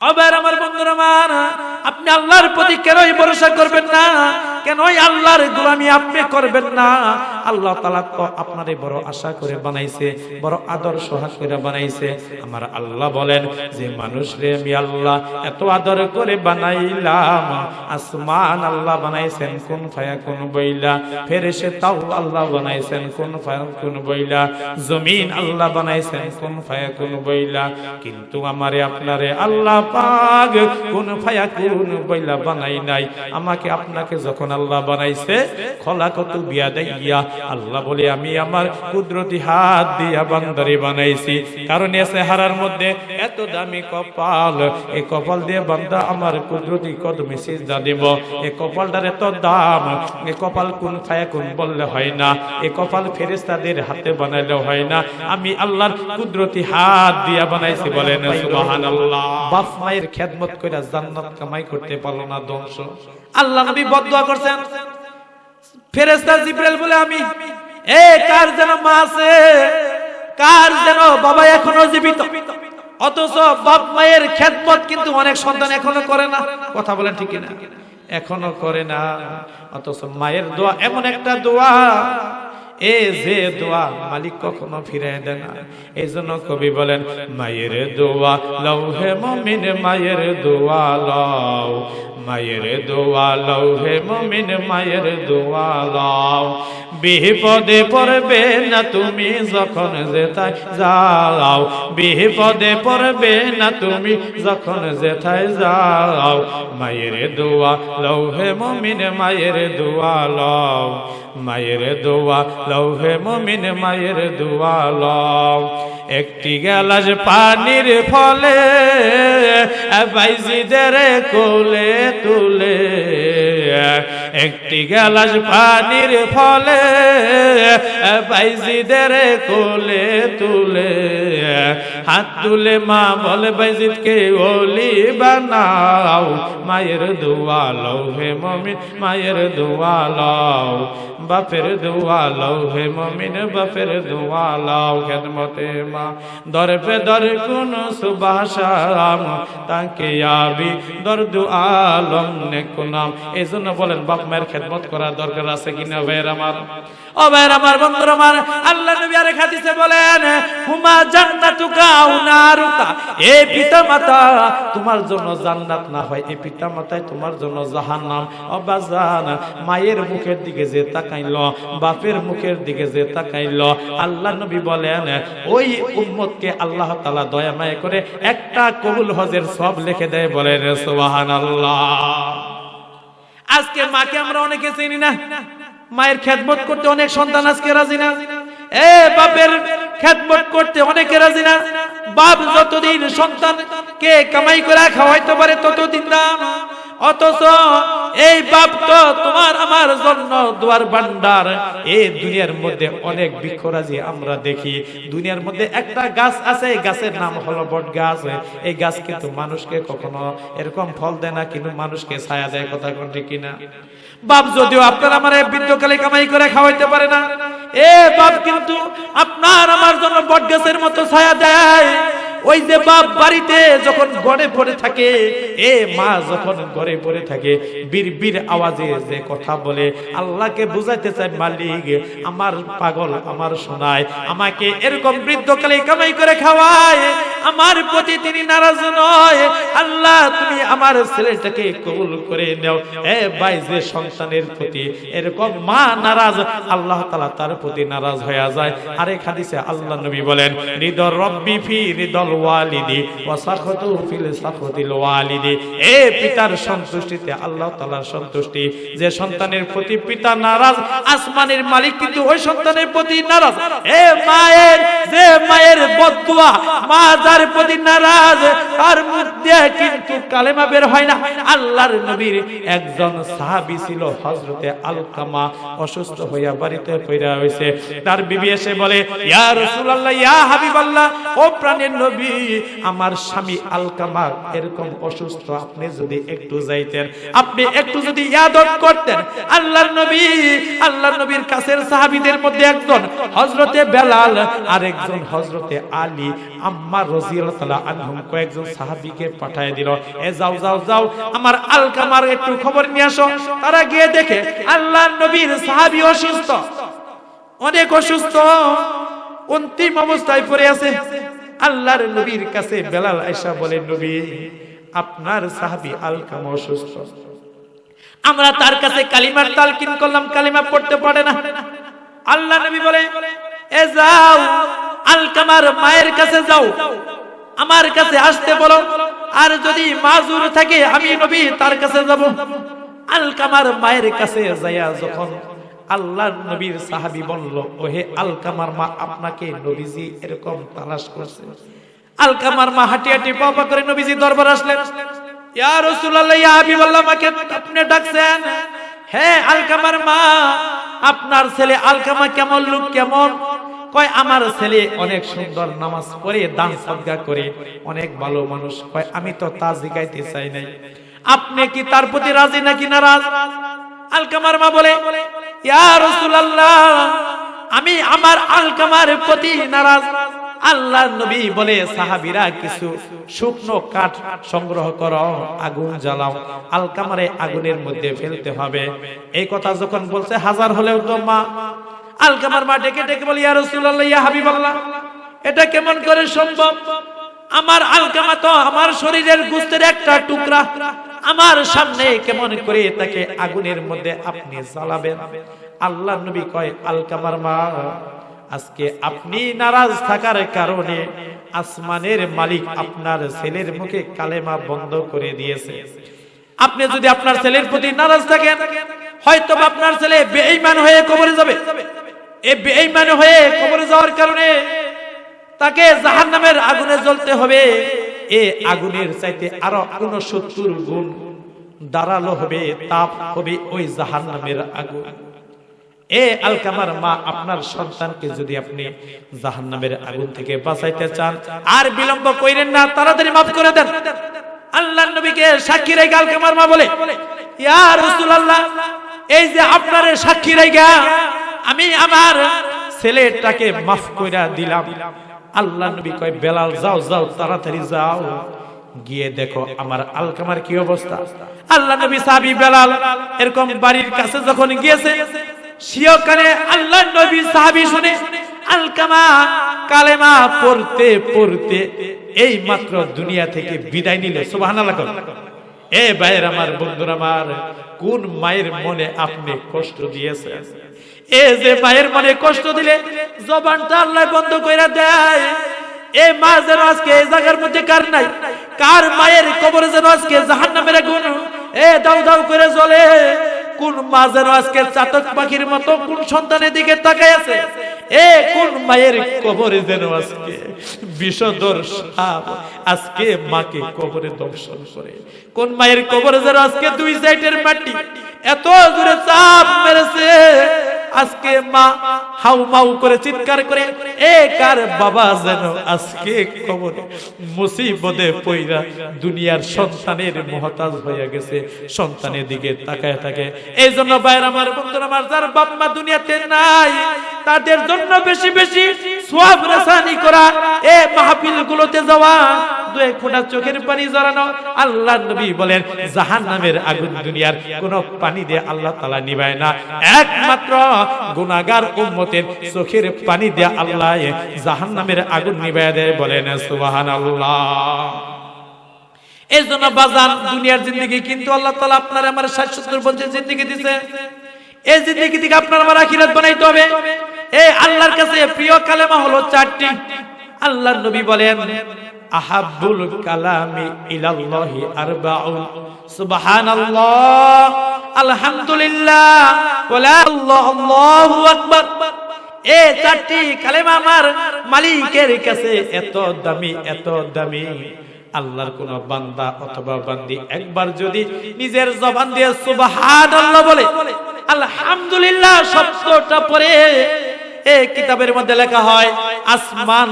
আবার আমার বন্ধুরা মান আপনি আল্লাহর প্রতি কেনই ভরসা করবেন না? কেনই আল্লাহর গোলামি আপনি করবেন না? আল্লাহ তালা তো আপনারে বড় আশা করে বানাইছে, বড় আদর সোহাগ করে বানাইছে। আমার আল্লাহ বলেন, যে মানুষ রে আমি আল্লাহ, এত আদর করে বানাইলাম। আসমান আল্লাহ বানাইছেন, কোন ফায়া, কোন বইলা ফেরেশে তাও আল্লাহ বানাইছেন, কোন ফায়া, কোন বইলা জমিন আল্লাহ বানাইছেন, কোন ফায়া, কোন বইলা কিন্তু আমারে, আপনারে আল্লাহ পাক কোন ফায়া, কোন বইলা বানাই নাই। আমাকে, আপনাকে যখন আল্লাহ বানাইছে খলা কত বিয়া দেইয়া আল্লাহ বলে, আমি আমার কুদরতি হাত দিয়া বান্দারে বানাইছি। কারণ এসে হারার মধ্যে এত দামি কপাল। এই কপাল দিয়ে বান্দা আমার কুদরতি কদমে সিজদা দেব। এই কপালটার এত দাম। এই কপাল কোন ফায়া কোন বললে হয় না। এই কপাল ফেরেস্তাদের হাতে বানাইলে হয় না। আমি আল্লাহর কুদরতি হাত দিয়া বানাইছি বলেন, সুবহানাল্লাহ। বাপ মায়ের খেদমত কইরা জান্নাত কামাই করতে পারল না, ধ্বংস। আল্লাহ নবী বদদুয়া করছেন। ফেরেস্তা জিব্রাইল বলে, আমি, এ, কার যেন মা আছে? কার যেন বাবা এখনও জীবিত? অথচ বাপ মায়ের খেদমত কিন্তু অনেক সন্তান এখনও করে না। কথা বলেন ঠিক না এখনও করে না। অথচ মায়ের দোয়া, এমন একটা দোয়া। এ, যে দোয়া মালিক কখনো ফিরাই দেয় না। এই জন্য কবি বলেন, মায়ের দোয়া লও হে মমিন মায়ের দোয়া, লও মায়ের দোয়া লও হে মমিন, মায়ের দোয়া লও। বিপদে পড়বে না তুমি যখন যেথায় যাও। বিপদে পড়বে না তুমি যখন যেথায় যাও। মায়ের দোয়া লও হে মমিন, মায়ের দোয়া লও। মায়ের দোয়া লও হে মমিন, মায়ের দোয়া লও। একটি গ্যালাস পানির ফলে বাইজিদের কোলে তুলে একটি গেলাস পানির ফলে, বাইজিদের কোলে তুলে, হাত তুলে মা বলে, বাইজিদকে ওলি বানাও, মায়ের দোয়া হে মমিন, মায়ের দোয়া বাপের দোয়া লও হে মমিন, বাপের দোয়া লও খেদমতে মা। দর পে দর কোন সুবাসাম, তাকে আবি দর দু আলম নে কুনাম এই জন্য বলেন, বাপ মায়ের খেদমত করার দরকার আছে কিনা, ভাইয়ের আমার? ও ভাইয়ের আমার, বন্ধুর আমার, আল্লাহ নবী আরেক হাদিসে বলেন, হুমা জান্নাতুকা আও এ পিতা মাতা তোমার জন্য জান্নাত না হয়, এ পিতা মাতায় তোমার জন্য জাহান্নাম। অবাজান মায়ের মুখের দিকে যে তাকাইল, বাপের মুখের দিকে যে তাকাইল, আল্লাহ নবী বলেন, ওই উম্মতকে আল্লাহ তাআলা দয়া মায়া করে একটা কবুল হজের সব লিখে দেয় বলেন, সুবহানাল্লাহ। আজকে মাকে আমরা অনেকে চিনি না। মায়ের খেদমত করতে অনেক সন্তান আজকে রাজি না। এ বাপের খেদমত করতে অনেকে রাজি না। বাপ যতদিন সন্তান কে কামাই করে খাওয়াইতে পারে ততদিন না। অথচ এই বাপ তো তোমার আমার জন্য দুয়ার ভান্ডার। এই দুনিয়ার মধ্যে অনেক বৃক্ষরাজি আমরা দেখি। দুনিয়ার মধ্যে একটা গাছ আছে গাছের নাম হলো বট গাছ এই গাছ কিন্তু মানুষকে কখনো এরকম ফল দেয় না, কিন্তু মানুষকে ছায়া দেয়, কথা কোন কিনা? বাপ যদিও আপনার আমার এই বৃদ্ধকালে কামাই করে খাওয়াইতে পারে না, এ বাপ কিন্তু আপনার আমার জন্য বট গাছের মতো ছায়া দেয়। ওই যে বাপ বাড়িতে যখন গড়ে পড়ে থাকে, এ মা যখন গড়ে পড়ে থাকে বীর বীর আওয়াজে যে কথা বলে, আল্লাহকে বুঝাইতে চায়, মালিক, আমার পাগল, আমার শোনায় আমাকে এরকম বৃদ্ধকালে কামাই করে খাওয়ায়, আমার প্রতি তিনি নারাজ নয়। আল্লাহ, তুমি আমার ছেলেটাকে কবুল করে নাও। এ ভাই, যে সন্তানের প্রতি এরকম মা নারাজ, আল্লাহ তালা তার প্রতি নারাজ হয়ে যায়। আরেক হাদিসে আল্লাহ নবী বলেন হৃদর রব্বি ফি হৃদল ওয়ালিদি, ওয়া সাখাতু ফিল সাখাতিল ওয়ালিদি। এ পিতার সন্তুষ্টিতে আল্লাহ তাআলার সন্তুষ্টি। যে সন্তানের প্রতি পিতা নারাজ, আসমানের মালিক কিন্তু ওই সন্তানের প্রতি নারাজ। এ মায়ের যে মায়ের বদদুয়া মা যার প্রতি নারাজ তার মধ্যে কিন্তু কালেমা বের হয় না। আল্লাহর নবীর একজন সাহাবী ছিল হযরতে আলকামা, অসুস্থ হইয়া বাড়িতে পড়া হইছে তার বিবি এসে বলে, ইয়া রাসূলুল্লাহ, ইয়া হাবিবাল্লাহ, ও প্রাণের নবী, আমার স্বামী আলকামা এরকম অসুস্থ, আপনি যদি একটু যাইতেন, আপনি একটু যদি ইয়াদত করতেন। আল্লাহর নবী, আল্লাহর নবীর কাছের সাহাবীদের মধ্যে একজন হযরতে বেলাল আর একজন হযরতে আলী আম্মা রাদিয়াল্লাহু তাআলা আনহুম কয়েকজন সাহাবীকে পাঠিয়ে দিল, এ যাও যাও যাও, আমার আলকামার একটু খবর নিয়ে আসো। তারা গিয়ে দেখে আল্লাহর নবীর সাহাবী অসুস্থ। অনেক অসুস্থ। অন্তিম অবস্থায় পড়ে আছে। আল্লাহর নবীর কাছে বেলাল আয়েশা বলে, নবী, আপনার সাহাবী আলকামা অসুস্থ। আমরা তার কাছে কালিমার তালকিন করলাম, কালিমা পড়তে পারে না। আল্লাহ নবী বলে, এ যাও আলকামার মায়ের কাছে যাও। আমার কাছে আসতে বলো। আর যদি মাজুর থাকে, আমি নবী তার কাছে যাব। আলকামার মায়ের কাছে যাইয়া যখন আল্লাহর নবীর সাহাবী বলল, ওহে আলকামার মা, আপনাকে নবীজি এরকম তালাশ করছে। আলকামার মা হাঁটি হাঁটি পাপা করে নবীজি দরবার আসলেন। ইয়া রাসূলুল্লাহ, ইয়া হাবিবাল্লাহ আমাকে আপনি ডাকছেন? হ্যাঁ আলকামার মা, আপনার ছেলে আলকামা কেমন, লোক কেমন? কয়, আমার ছেলে অনেক সুন্দর নামাজ পড়ে, দান সাদগা করে, অনেক ভালো মানুষ। কয়, আমি তো তা জিগাইতে চাই নাই। আপনি কি তার প্রতি রাজি নাকি নারাজ? আলকামার মা বলে, ইয়া রাসূলুল্লাহ, আমি আমার আলকামার প্রতি নারাজ। আল্লাহ নবী বলে, সাহাবীরা কিছু শুকনো কাঠ সংগ্রহ করো, আগুন জ্বালাও। আলকামারে আগুনের মধ্যে ফেলতে হবে। এই কথা যখন বলছে, হাজার হলেও তো মা আলকামার মা ডেকে ডেকে বলি রাসূলুল্লাহ, ইয়া হাবিবাল্লাহ, এটা কেমন করে সম্ভব? আমার আলকামা তো আমার শরীরের গুস্তের একটা টুকরা। আমার সামনে কেমন করে তাকে আগুনের মধ্যে আপনি জ্বালাবেন? আল্লাহ নবী কয় আলকামার মা, আজকে আপনি নারাজ থাকার কারণে আসমানের মালিক আপনার ছেলের মুখে কালেমা বন্ধ করে দিয়েছে। আপনি যদি আপনার ছেলের প্রতি নারাজ থাকেন হয়তো আপনার ছেলে বেঈমান হয়ে কবরে যাবে। এই বেঈমান হয়ে কবরে যাওয়ার কারণে তাকে জাহান্নামের আগুনে জ্বলতে হবে। এ আগুনের চাইতে আরও উনসত্তর গুণ দাঁড়াল হবে, তাপ হবে ওই জাহান্নামের আগুন। এ আলকামার মা আপনার সন্তানকে যদি আপনি জাহান্নামের আগুন থেকে বাঁচাইতে চান, আর বিলম্ব কইরেন না, তাড়াতাড়ি মাফ করে দেন। আল্লাহর নবীকে সাক্ষী রেখে আলকামার মা বলে, ইয়া রাসূলুল্লাহ, এই যে আপনার সাক্ষী রেখা আমি আমার ছেলেটাকে মাফ কইরা দিলাম। আল্লাহ নবী কয়, বেলাল, যাও যাও, তাড়াতাড়ি যাও। গিয়ে দেখো আমার আলকামার কি অবস্থা। আল্লাহ নবী সাহাবী বেলাল এরকম বাড়ির কাছে যখন গিয়েছে শিয়কানে আল্লাহ নবী সাহাবী শুনে, আলকামা কালেমা পড়তে পড়তে এই মাত্র দুনিয়া থেকে বিদায় নিল। সুবহানাল্লাহ এ ভাইয়ের আমার, বন্ধুরা আমার, কোন মায়ের মনে আপনি কষ্ট দিয়েছেন? এ যে মায়ের মনে কষ্ট দিলে জবানটা আল্লাহ বন্ধ করে দেয়। এ মা যেন আজকে এই জায়গার মধ্যে কার নাই? কার মায়ের কবরে যেন আজকে জাহান নামের আগুন? এ দাউ দাউ করে জ্বলে। কোন মা যেন আজকে চাতক পাখির মতো কোন সন্তানের দিকে তাকায় আছে? এ কোন মায়ের কবরে যেন আজকে বিষধর সাপ আজকে মাকে কবরে দর্শন করে? কোন মায়ের কবরে যেন আজকে দুই সাইডের মাটি এত জোরে চাপ মেরেছে? আজকে মা হাউ মাউ করে চিৎকার করে, এ কার বাবা যেন আজকে কবরে মুসিবতে পইরা দুনিয়ার সন্তানের মহতাজ হয়ে গেছে, সন্তানের দিকে তাকায় থাকে। এই জন্য বাইর আমার, বন্ধুরা আমার, যার বাপ মা দুনিয়াতে নাই, তাদের জন্য বেশি বেশি সোয়াব রাসানি করা, এ মাহফিল গুলোতে যাওয়া, দু এক চোখের পানি জড়ানো আল্লাহ নবী বলেন জাহান নামের আগুন দুনিয়ার কোন পানি দিয়ে আল্লাহ তালা নিবায় না। একমাত্র গুনাগার উম্মতের চোখের পানি দিয়ে আল্লাহ জাহান নামের আগুন নিবায় দেয় বলেন সুবাহান আল্লাহ এই জন্য বাজান, দুনিয়ার জিন্দগি কিন্তু আল্লাহ তালা আপনার আমার ষাট সত্তর বছর জিন্দগি দিছে। এই জিন্দগি থেকে আপনার আমার আখিরাত বানাইতে হবে। এই আল্লাহর কাছে প্রিয় কালেমা হলো চারটি। আল্লাহর নবী বলেন আহাব্বুল কালামি ইলাল্লাহি আরবাউন। সুবহানাল্লাহ, আলহামদুলিল্লাহ, ওয়ালা আল্লাহ আকবার। এ চারটি কালেমা আমার মালিকের কাছে এত দামি এত দামি। আল্লাহর কোন বান্দা অথবা বান্দি একবার যদি নিজের জবান দিয়ে সুবহানাল্লাহ বলে, আলহামদুলিল্লাহ শব্দটা পরে এই কিতাবের মধ্যে লেখা হয়, আসমান,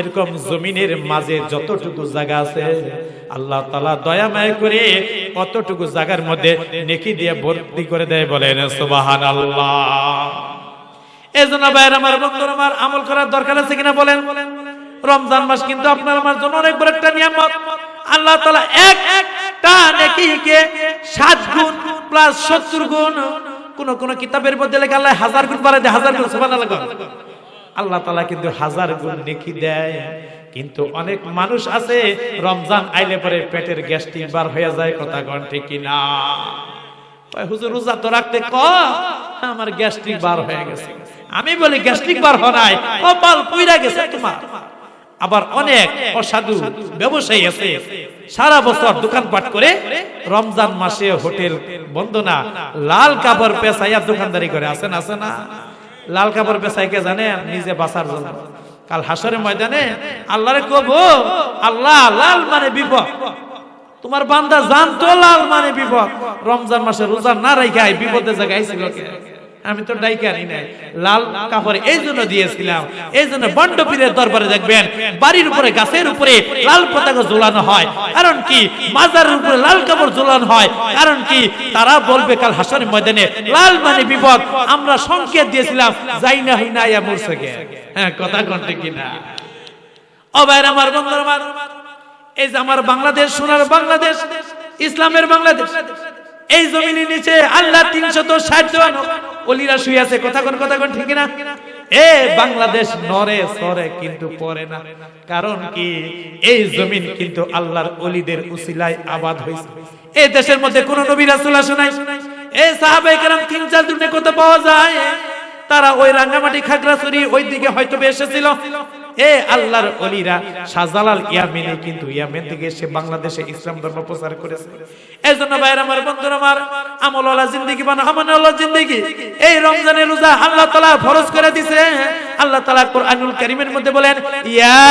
এরকম জমিনের মাঝে যতটুকু জায়গা আছে, আল্লাহ তালা দয়া মায় করে অতটুকু জায়গার মধ্যে নেকি দিয়ে ভর্তি করে দেয় বলেন সুবাহান আল্লাহ এই ভাইয়ের আমার বন্ধুর আমার আমল করার দরকার আছে কিনা বলেন? রমজান মাস কিন্তু আপনার আমার জন্য অনেক বড় একটা নিয়ামত। আল্লাহ তালা এক একটা নেকিকে সাত গুণ প্লাস সত্তর গুণ কোন কোন কিতাবের মধ্যে লেখা আল্লাহ হাজার গুণ বাড়ায় দেয়, হাজার গুণ, সুবহানাল্লাহ আল্লাহ তালা কিন্তু হাজার গুণ নেকি দেয়। কিন্তু অনেক মানুষ আছে, রমজান আইলে পরে পেটের গ্যাস্ট্রিক বার হয়ে যায়, কথা কন ঠিক কিনা? হুজুর, রোজা তো রাখতে ক? আমার গ্যাস্ট্রিক বার হয়ে গেছে। আমি বলি, গ্যাস্ট্রিক বার হয় নাই। কপাল পুইরা গেছে তোমার। আবার অনেক অসাধু ব্যবসায়ী আছে। সারা বছর দোকানপাট করে রমজান মাসে হোটেল বন্ধ না। লাল কাপড় পেশাইয়া দোকানদারি করে আছেন আছে না? লাল কাপড় পেশাই কে জানে? নিজে বাঁচার জন্য। কাল হাসরের ময়দানে আল্লাহরে কব, আল্লাহ, লাল মানে বিপদ। তোমার বান্দা জানতো লাল মানে বিপদ। রমজান মাসে রোজা না রাইখাই বিপদের জায়গায় ছিল? আমি তো ডাইকে আনি নাই। লাল কাপড় এই জন্য দিয়েছিলাম। এই জন্য বন্ড পীরের দরবারে দেখবেন, বাড়ির উপরে, গাছের উপরে লাল পতাকা ঝোলানো হয়। কারণ কি? মাজারের উপরে লাল কাপড় ঝোলানো হয়। কারণ কি? তারা বলবে, কাল হাসনের ময়দানে লাল মানে বিপদ। আমরা সংকেত দিয়েছিলাম যাই না হই না ইয়া মরছে হ্যাঁ কথা কন্টে কিনা? ভাইর আমার বন্ধুর আমার, এই যে আমার বাংলাদেশ, সোনার বাংলাদেশ, ইসলামের বাংলাদেশ, এই জমিনের নিচে আল্লাহ তিনশত ষাট জন অলিরা শুয়ে আছে। কথা কোন কথা কোন, ঠিক না? এ, বাংলাদেশ নরে সরে কিন্তু পরে না। কারণ কি? এই জমিন কিন্তু আল্লাহর অলিদের উসিলায় আবাদ হয়েছে। এই দেশের মধ্যে কোন নবী রাসূল আসে নাই। এই সাহাবায়ে কেরাম তিন, চার দিনে কথা পাওয়া যায়? তারা ওই রাঙ্গামাটি খাগড়াছড়ি ওই দিকে হয়তো এসেছিল। এ আল্লাহর অলিরা, শাহজালাল ইয়ামেনে কিন্তু ইয়ামেন থেকে এসে বাংলাদেশে ইসলাম ধর্ম প্রচার করেছে। এই জন্য ভাইয়ের আমার, বন্ধুর আমার, আমলওয়ালা জিন্দিগি বানা আমানওয়ালা জিন্দিগি, এই রমজানের রোজা আল্লাহ তাআলা ফরজ করে দিয়েছে আল্লাহ তাআলা কোরআনুল কারীমের মধ্যে বলেন, ইয়া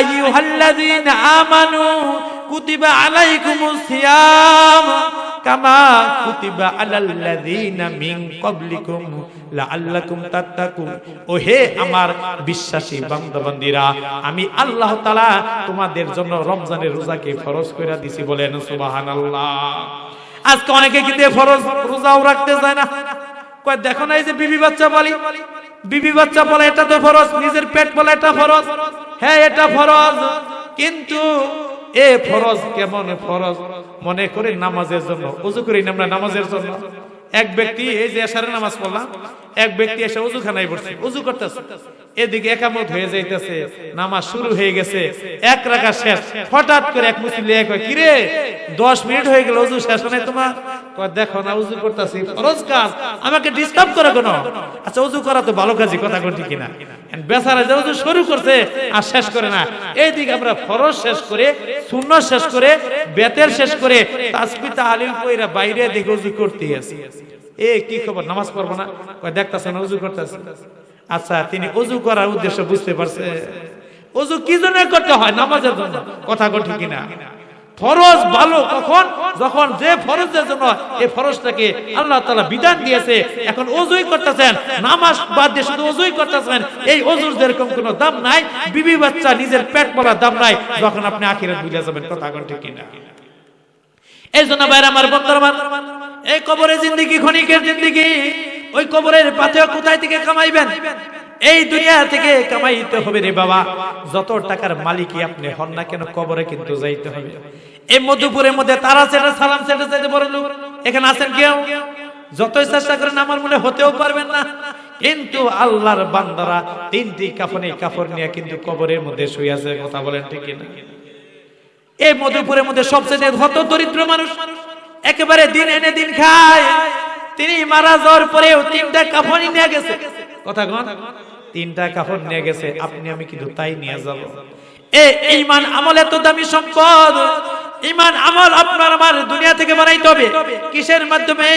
আইয়ুহাল্লাযীনা আমানু কুতিবা আলাইকুমুস সিয়াম, কামা কুতিবা আলাল্লাযীনা মিন ক্বাবলিকুম লাআল্লাকুম তাত্তাকুন। ও হে আমার বিশ্বাসী বান্দাবান্দীরা, আমি আল্লাহ তাআলা তোমাদের জন্য রমজানের রোজাকে ফরজ কইরা দিছি বলেন, সুবহানাল্লাহ। আজকে অনেকে কিন্তু ফরজ রোজাও রাখতে যায় না? কয়, দেখো না এই যে বিবি বাচ্চা বলি। বিবি বাচ্চা বলে এটা তো ফরজ, নিজের পেট বলে এটা ফরজ। হ্যাঁ এটা ফরজ। কিন্তু এ ফরজ কেমন ফরজ? মনে করে নামাজের জন্য। উজু করি আমরা নামাজের জন্য? এক ব্যক্তি এই যে এশারে নামাজ পড়লাম এক ব্যক্তি এসে উজুখানায় পড়ছে উজু করতেছে। এদিকে একামত হয়ে যাইতেছে, নামাজ শুরু হয়ে গেছে, এক রাখা শেষ। হঠাৎ করে এক মুসলিম এক হয় কিরে, দশ মিনিট হয়ে গেল উজু শেষ নাই তোমার? দেখো না উজু করতেছি ফরজ কাজ আমাকে ডিস্টার্ব করে কেন? আচ্ছা উজু করা তো ভালো কাজই, কথা কোন কিনা? বেচারা যে উজু শুরু করছে আর শেষ করে না। এইদিকে আমরা ফরজ শেষ করে শূন্য শেষ করে, বেতের শেষ করে তাসবি তাহালিল কইরা বাইরে দিকে উজু করতে আছে। এ, কি খবর? নামাজ পড়ব না? দেখতাছে না উজু করতেছে। আচ্ছা তিনি উজু করার উদ্দেশ্য বুঝতে পারছে। উজু কি জন্য করতে হয়? নামাজের জন্য। কথা কোন ঠিক কিনা? ফরজ ভালো কখন? যখন যে ফরজের জন্য এই ফরজটাকে আল্লাহ তাআলা বিধান দিয়েছে, এখন ওজুই করতেছেন। নামাজ বাদ দিয়ে শুধু ওজুই করতেছেন। এই ওজুর যেরকম কোনো দাম নাই, বিবি বাচ্চা নিজের পেট বলার দাম নাই, যখন আপনি আখিরাত ভুলে যাবেন, কথা কোন ঠিক কিনা? এই জন্য বাইরে আমার বন্ধুর, এই কবরের জিন্দিগি, ক্ষণিকের জিন্দিগি ওই কবরের পাথেও কোথায় থেকে কামাইবেন? এই দুনিয়া থেকে কামাইতে হবে রে বাবা। যত টাকার মালিকই আপনি হন না কেন, কবরে কিন্তু যাইতে হবে। এই মধুপুরের মধ্যে তারা সেটা সালাম সেটা চাইতে বড় লোক? এখানে আছেন কেউ? যতই চেষ্টা করেন, আমার মনে হতেও পারবেন না। কিন্তু আল্লাহর বান্দারা তিনটি কাফনে কাপড় নিয়ে কিন্তু কবরের মধ্যে শুয়ে আছে, কথা বলেন ঠিক না এই মধুপুরের মধ্যে সবচেয়ে হত দরিদ্র মানুষ, একেবারে দিন এনে দিন খায়। তিনি মারা যাওয়ার পরেও তিনটা কাফনি নিয়ে গেছে। কথা কন? তিনটা কাফন নিয়ে গেছে। আপনি, আমি কিন্তু তাই নিয়ে যাব। এ, ইমান আমল এত দামি সম্পদ। ইমান আমল আপনার আমার দুনিয়া থেকে বানাইতে হবে। কিসের মাধ্যমে?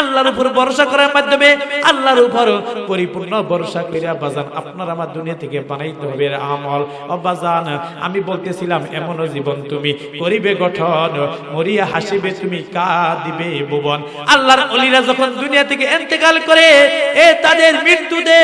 আল্লাহর উপর ভরসা করার মাধ্যমে। আল্লাহর উপর পরিপূর্ণ ভরসা করিয়া বাজান আপনার আমার দুনিয়া থেকে বানাইতে হবে আমল। ও বাজান, আমি বলতেছিলাম এমন জীবন তুমি করিবে গঠন, মরিয়া হাসিবে তুমি কা দিবে ভুবন। আল্লাহর অলিরা যখন দুনিয়া থেকে এন্তেকাল করে, এ তাদের মৃত্যুতে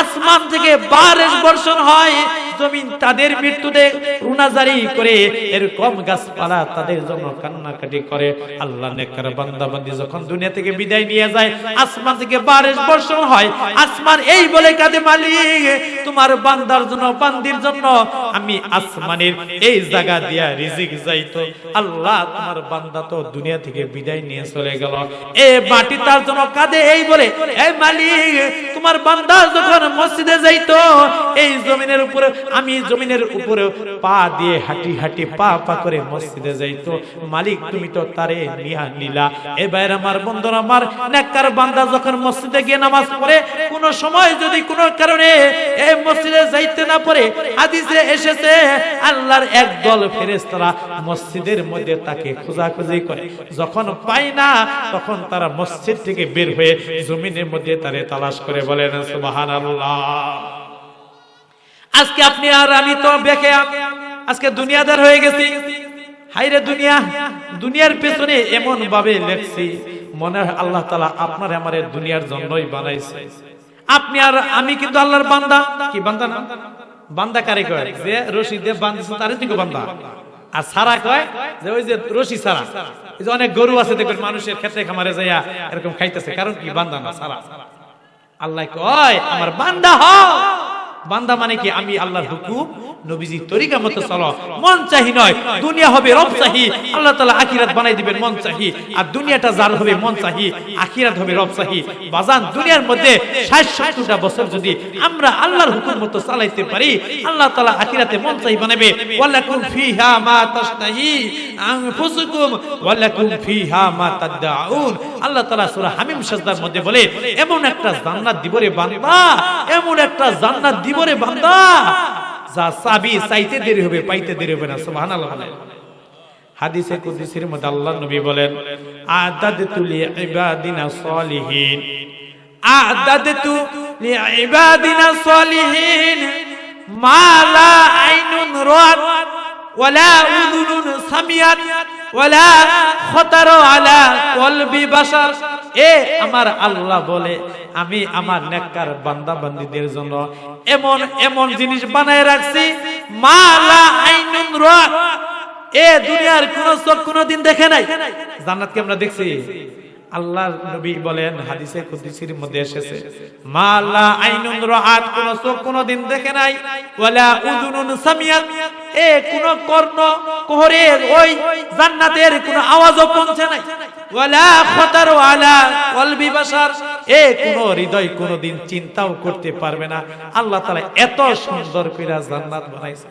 আসমান থেকে বারিশ বর্ষণ হয়। জমিন তাদের মৃত্যুতে রুনাজারি করে এরকম গাছপালা তাদের জন্য কান্নাকাটি করে। আল্লাহ নেকর বান্দাবান্দি যখন দুনিয়া থেকে বিদায় নিয়ে যায়, আসমান থেকে বারিশ বর্ষণ হয়, আসমান এই বলে কাঁদে, মালিক, তোমার বান্দার জন্য, বান্দির জন্য আমি আসমানের এই জায়গা দিয়া রিজিক যাইতো। আল্লাহ তোমার বান্দা তো দুনিয়া থেকে বিদায় নিয়ে চলে গেল। এ মাটি তার জন্য কাঁদে, এই বলে এই মালিক, তোমার বান্দা যখন মসজিদে যাইতো, এই জমিনের উপরে আমি জমিনের উপরে পা দিয়ে হাঁটি হাঁটি পা পা করে মসজিদে যাইতো। মালিক, তুমি তো তারে নিয়া নিলা। এবার আমার বন্ধুরা আমার নেককার বান্দা যখন মসজিদে গিয়ে নামাজ পড়ে, কোন সময় যদি কোনো কারণে এই মসজিদে যাইতে না পারে, হাদিসে এসেছে, আল্লাহর একদল ফেরেশতারা মসজিদের মধ্যে তাকে খোঁজাখুঁজি করে। যখন পায় না, তখন তারা মসজিদ থেকে বের হয়ে জমিনের মধ্যে তারে তালাশ করে বলেন, সুবহানাল্লাহ। আজকে আপনি আর আমি তো বেঁকে আজকে দুনিয়াদার হয়ে গেছি। হাইরে দুনিয়া, দুনিয়ার পেছনে এমন ভাবে লেখছি, মনে হয় আল্লাহ তালা আপনার আমার দুনিয়ার জন্যই বানাইছে। আপনি আর আমি কিন্তু আল্লাহর বান্দা। কি বান্দা না? বান্দা কারে কয়? যে রশি দিয়ে বান্ধিছে তারে থেকে বান্দা। আর সারা কয় যে ওই যে রশি সারা, এই যে অনেক গরু আছে দেখবেন মানুষের ক্ষেত্রে খামারে যাইয়া এরকম খাইতেছে। কারণ কি বান্দা না, সারা। আল্লাহ কয়, আমার বান্দা হও। বান্দা মানে কি? আমি আল্লাহর হুকুম নবীজি তরিকা মতো চলো। মন চাহি নয় দুনিয়া হবে রব চাহি। আল্লাহ তাআলা আখিরাত বানাই দিবেন মন চাহি। আর দুনিয়াটা যার হবে মন চাহি আখিরাত হবে রব চাহি। বাজান দুনিয়ার মধ্যে 60 70টা বছর যদি আমরা আল্লাহর হুকুম মতো চালাইতে পারি আল্লাহ তাআলা আখিরাতে মন চাহি বানাবে ওয়ালাকুম ফিহা মা তাশতাহি আনফুসুকুম। ওয়ালাকুম ফিহা মা তাদআউন আল্লাহ তাআলা সূরা হামিম সাজদার মধ্যে বলে এমন একটা জান্নাত দিব রে বান্দা এমন একটা জান্নাত দিব রে বান্দা। যা চাবি চাইতে দেরি হবে, পাইতে দেরি হবে না, সুবহানাল্লাহ হাদিসে কুদসির মধ্যে আল্লাহ নবী বলেন, আদাদতু লিইবাদিনা সালিহিন। আদাদতু লিইবাদিনা সালিহিন। মা আইনুন রাত ওয়ালা উযুনুন ওয়ালা আলা কলবি এ আমার আল্লাহ বলে, আমি আমার নেককার বান্দা বান্দীদের জন্য এমন এমন জিনিস বানায় রাখছি, মালা আইনুন রা এ দুনিয়ার কোন চোখ কোনদিন দেখে নাই। জান্নাতকে আমরা দেখছি। আল্লাহ নবী বলেন, হাদিসে কুদসির মধ্যে এসেছে মালা আইনুন রাত কোন চোখ কোনদিন দেখে নাই, ওয়ালা উযুনুন সামিয়াত, এ কোন কর্ণ কোহরে ওই জান্নাতের কোন আওয়াজও পৌঁছে নাই, ওয়ালা খতার আলা কলবি বাশার, এ কোন হৃদয় কোনদিন চিন্তাও করতে পারবে না, আল্লাহ তাআলা এত সুন্দর কইরা জান্নাত বানাইছে।